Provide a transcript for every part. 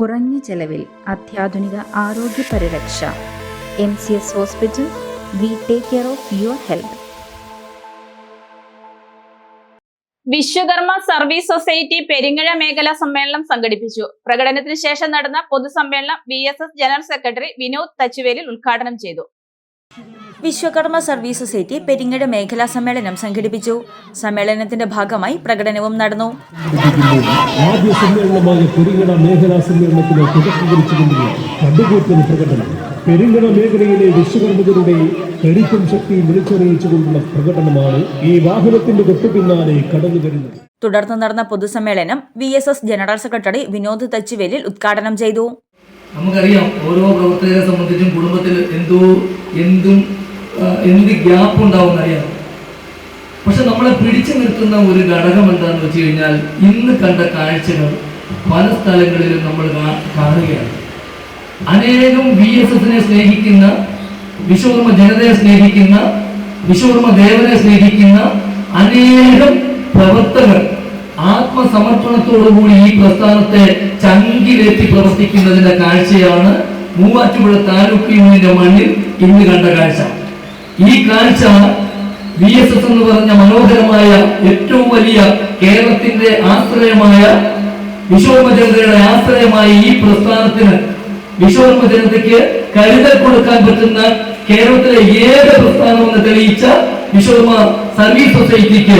കുറഞ്ഞ ചെലവിൽ അത്യാധുനിക ആരോഗ്യ പരിരക്ഷ. M C S hospital we take care of your health. Vishwakarma service society Peringazha മേഖല സമ്മേളനം സംഘടിപ്പിച്ചു. പ്രകടനത്തിന് ശേഷം നടന്ന പൊതുസമ്മേളനം V S S general secretary Vinod Thachuvelil ഉദ്ഘാടനം ചെയ്തു. വിശ്വകർമ്മ സർവീസ് സൊസൈറ്റി പെരിങ്ങട് മേഖലാ സമ്മേളനം സംഘടിപ്പിച്ചു. സമ്മേളനത്തിന്റെ ഭാഗമായി പ്രകടനവും നടന്നു. ആദ്യ സമ്മേളനമായ പെരിങ്ങട മേഖലാ കണ്ടുകൂട്ടൽ പ്രകടനം പെരിങ്ങട മേഖലയിലെ വിശ്വകർമ്മകരുടെ കരുത്തും ശക്തിയും വിളിച്ചറിയിച്ചുകൊണ്ടുള്ള പ്രകടനമാണ് ഈ വാഹനത്തിന്റെ തൊട്ടു പിന്നാലെ കടന്നു വരുന്നത്. തുടർന്ന് നടന്ന പൊതുസമ്മേളനം V S S general secretary Vinod Thachuvelil ഉദ്ഘാടനം ചെയ്തു. നമുക്കറിയാം ഓരോ പ്രവർത്തകരെ സംബന്ധിച്ചും കുടുംബത്തിൽ എന്തോ എന്തും എന്ത് ഗ്യാപ്പ് ഉണ്ടാവും അറിയാം പക്ഷെ നമ്മളെ പിടിച്ചു നിർത്തുന്ന ഒരു ഘടകം എന്താണെന്ന് വെച്ച് കഴിഞ്ഞാൽ ഇന്ന് കണ്ട കാഴ്ചകൾ പല സ്ഥലങ്ങളിലും നമ്മൾ കാണുകയാണ്. അനേകം വി എസ് എസിനെ സ്നേഹിക്കുന്ന വിശ്വകർമ്മ ജനതയെ സ്നേഹിക്കുന്ന വിശ്വകർമ്മ ദേവനെ സ്നേഹിക്കുന്ന അനേകം പ്രവർത്തകർ ആത്മസമർപ്പണത്തോടുകൂടി ഈ പ്രസ്ഥാനത്തെ ചങ്കിലേറ്റി പ്രവർത്തിക്കുന്നതിന്റെ കാഴ്ചയാണ് മൂവാറ്റുപുഴ താലൂക്ക് യൂണിയന്റെ മണ്ണിൽ ഇന്ന് കണ്ട കാഴ്ച. ഈ കാഴ്ച വി എസ് എസ് എന്ന് പറഞ്ഞ മനോഹരമായ ഏറ്റവും വലിയ കേരളത്തിന്റെ ആശ്രയമായ വിശ്വകർമ്മ ജനതയുടെ ആശ്രയമായ ഈ പ്രസ്ഥാനത്തിന് വിശ്വകർമ്മ ജനതയ്ക്ക് കരുതൽ കൊടുക്കാൻ പറ്റുന്ന കേരളത്തിലെ ഏക പ്രസ്ഥാനമെന്ന് തെളിയിച്ച വിശ്വകർമ്മ സർവീസ് സൊസൈറ്റിക്ക്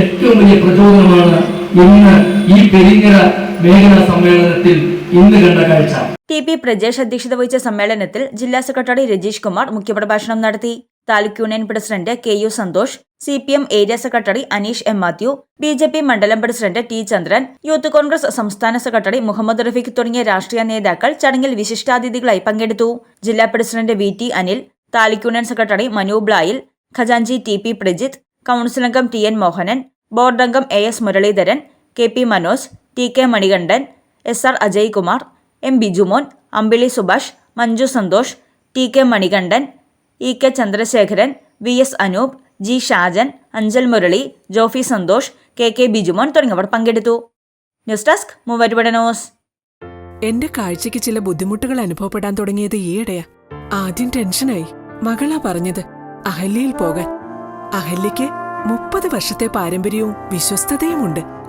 ഏറ്റവും വലിയ പ്രചോദനമാണ് ഇന്ന് ഈ പെരിങ്ങര മേഖലാ സമ്മേളനത്തിൽ ഇന്ന് കണ്ട കാഴ്ച. ടി പി പ്രജേഷ് അധ്യക്ഷത വഹിച്ച സമ്മേളനത്തിൽ ജില്ലാ സെക്രട്ടറി രജീഷ് കുമാർ മുഖ്യപ്രഭാഷണം നടത്തി. Taluk union president K U Santhosh C P M area secretary Aneesh M Mathew B J P മണ്ഡലം president T Chandran youth Congress സംസ്ഥാന സെക്രട്ടറി മുഹമ്മദ് റഫീഖ് തുടങ്ങിയ രാഷ്ട്രീയ നേതാക്കൾ ചടങ്ങിൽ വിശിഷ്ടാതിഥികളായി പങ്കെടുത്തു. ജില്ലാ president V T Anil taluk union secretary Manu Blayil ഖജാൻജി T P Prajith council അംഗം T N Mohanan ബോർഡംഗം A S Muraleedharan K P Manoj T K Manikandan S R Ajay Kumar M Bijumon Ambili Subhash Manju Santhosh T K Manikandan E K Chandrasekharan V S Anoop G Shajan Anchal Murali Jofi Santhosh K K Bijumon തുടങ്ങിയവർ പങ്കെടുത്തു. News desk മൂവരുപട news. എന്റെ കാഴ്ചയ്ക്ക് ചില ബുദ്ധിമുട്ടുകൾ അനുഭവപ്പെടാൻ തുടങ്ങിയത് ഈയിടെയാ. ആദ്യം ടെൻഷനായി. മകളാ പറഞ്ഞത് അഹല്യയിൽ പോകാൻ. അഹല്യയ്ക്ക് മുപ്പത് വർഷത്തെ പാരമ്പര്യവും വിശ്വസ്തതയുമുണ്ട്.